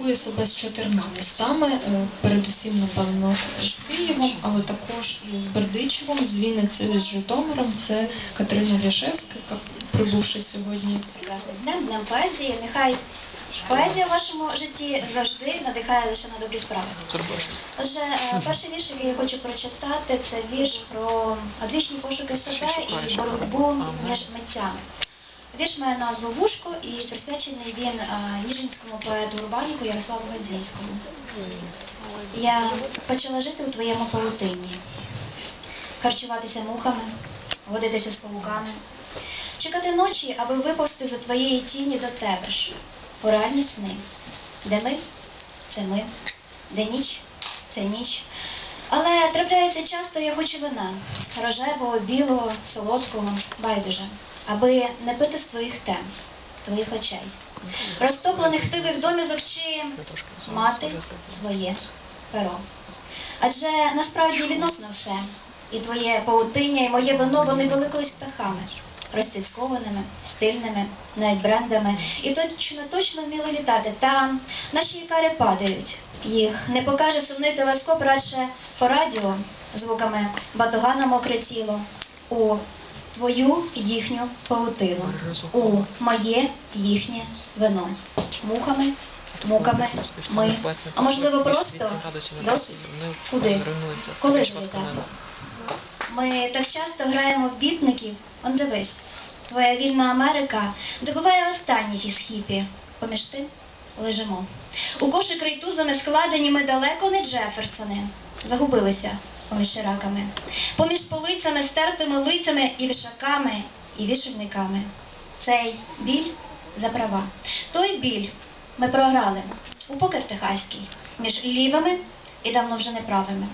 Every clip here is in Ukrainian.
ідентифікує себе з чотирма містами, е, передусім, напевно, з Києвом, але також і з Бердичевом, з Вінницею, з Житомиром. Це Катерина Грішевська, яка прибувши сьогодні. прекрасним днем, днем поезії. Нехай поезія в вашому житті завжди надихає лише на добрі справи. Отже, е, перший вірш, який я хочу прочитати, це вірш про одвічні пошуки себе і боротьбу між митцями. Вірш має назву Вушко і присвячений він е, ніжинському поету Урбаніку Ярославу Гадзінському. Я почала жити у твоєму павутинні, харчуватися мухами, водитися з павуками, чекати ночі, аби виповзти за твоєї тіні до тебе ж. Поранні сни. Де ми? Це ми. Де ніч? Це ніч. Але трапляється часто, я хочу вина. Рожевого, білого, солодкого, байдуже, аби не пити з твоїх тем, твоїх очей. Розтоплених тивих домізок чи мати своє перо. Адже насправді відносно все. І твоє паутиння, і моє вино, вони були колись птахами, розцяцькованими, стильними, навіть брендами, і точно точно вміли літати. Та наші ікари падають. Їх не покаже сумний телескоп радше по радіо звуками батога на мокре тіло. У твою їхню паутину, у моє їхнє вино. Мухами, муками, ми. А можливо просто досить? Куди? Коли ж літати? Ми так часто граємо в бітників. Он дивись, твоя вільна Америка добиває останніх із хіпі. Поміж тим лежимо. У кошик рейтузами складені ми далеко не Джеферсони. Загубилися поміж шираками. Поміж полицями, стертими лицями і вішаками, і вішальниками. Цей біль за права. Той біль ми програли у покер техаський між лівими і давно вже неправими.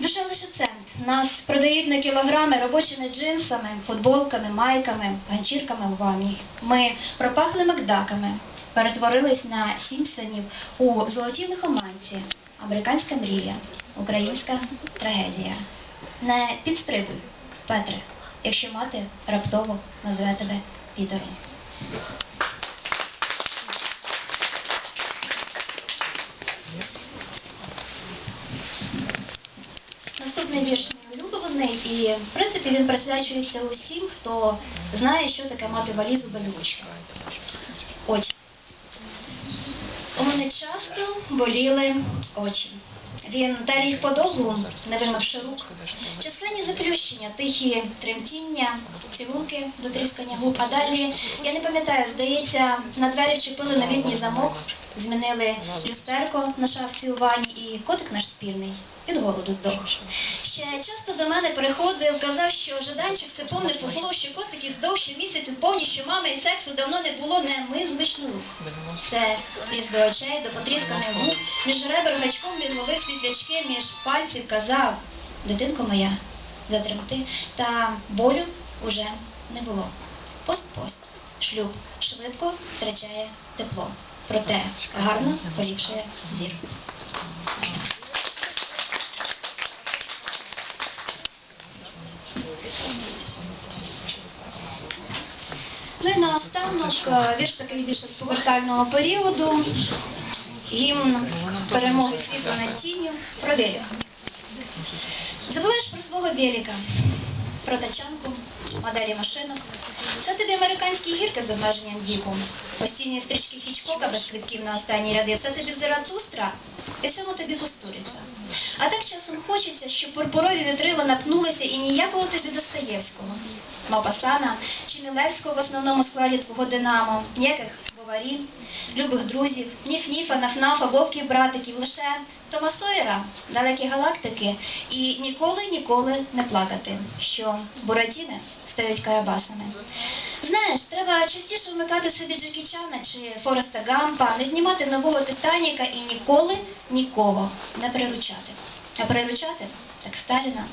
Душа лише цент. Нас продають на кілограми робочими джинсами, футболками, майками, ганчірками в ванні. Ми пропахли макдаками, перетворились на Сімпсонів у золотій лихоманці. Американська мрія, українська трагедія. Не підстрибуй, Петре, якщо мати раптово назве тебе Пітером. Наступний вірш мій улюблений, і в принципі він присвячується усім, хто знає, що таке мати валізу без ручки. Очі. У мене часто боліли очі. Він тер їх подовгу, не вимивши рук. Численні заплющення, тихі тремтіння, цілунки до тріскання губ. А далі, я не пам'ятаю, здається, на двері вчепили новітній замок, змінили люстерко на шафці у ванні і котик наш спільний від голоду здох. Ще часто до мене приходив, казав, що Жаданчик це повне фуфло, що котики здох, що місяць повні, що мами і сексу давно не було, не ми звичну рух. Це ліз до очей, до потрісканих губ, між ребер гачком він ловив світлячки, між пальців казав, дитинко моя, затремти, та болю уже не було. Пост-пост. Шлюб швидко втрачає тепло, проте гарно поліпшує зір. Ну і наостанок е, вірш такий більше з повертального періоду. Гімн перемоги світла над тінню про велик. Забуваєш про свого велика, про тачанку, моделі машинок. Це тобі американські гірки з обмеженням віку, постійні стрічки Хічкока без квитків на останні ряди, все тобі Заратустра і всьому тобі кустуриться. А так часом хочеться, щоб пурпурові вітрила напнулися і ніякого тобі Достоєвського, Мапасана чи Мілевського в основному складі твого динамо, ніяких буварів, любих друзів, ніф-ніфа, нафнафа, вовків, братиків, лише Тома Сойера, далекі галактики, і ніколи, ніколи не плакати, що буратіни стають карабасами. Знаєш, треба частіше вмикати собі Джекі Чана чи Фореста Гампа, не знімати нового Титаніка і ніколи нікого не приручати. А приручати так Сталіна.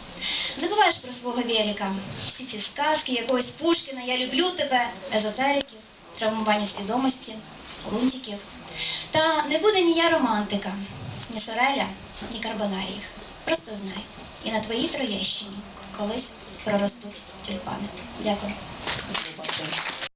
Забуваєш про свого велика. Всі ці сказки, якогось Пушкіна, я люблю тебе, езотериків, травмування свідомості, лунтиків. Та не буде ні я романтика, ні Сореля, ні Карбонаріїв. Просто знай. І на твоїй Троєщині колись проростуть тюльпани. Дякую.